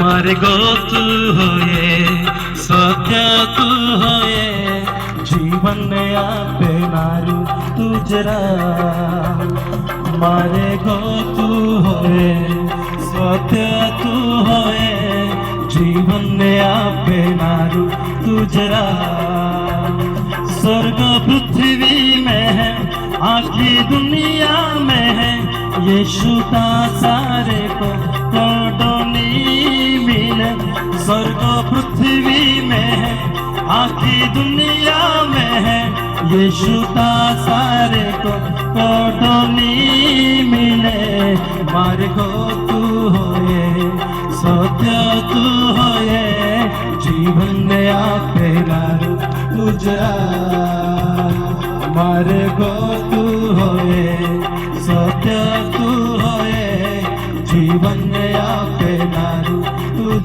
मार्गो तू होए सत्य तू होए जीवन आपे मारू तुजरा मार्गो आपे मारू तुजरा स्वर्ग पृथ्वी में है, आखिरी दुनिया में है। ये का सारे को तोड़नी मिले। स्वर्ग पृथ्वी में है, आखिरी दुनिया में है। ये का सारे को तोड़नी मिले। मार को तू होए मारू मार्गो तू होए सत्य तू होए जीवन आपे मारू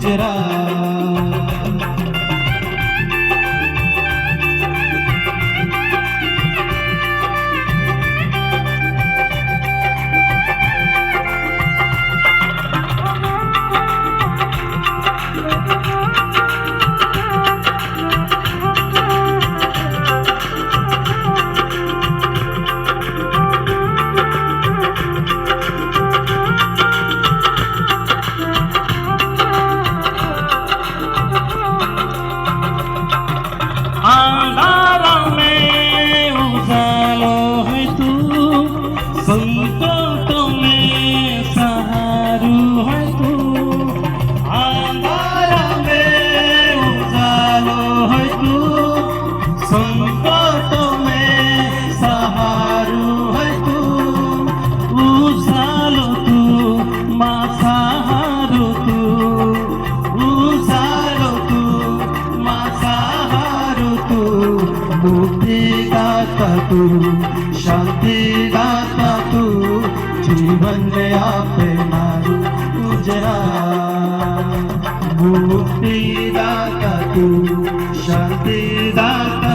संकटों में सहारू है तू। उजालो तू माँ सहारू तू। उजालो तू माँ सहारू तू। मुक्ति दाता तू शांति दाता तू। जीवन में आपे तुझरा मुक्ति दाता तू शांति दाता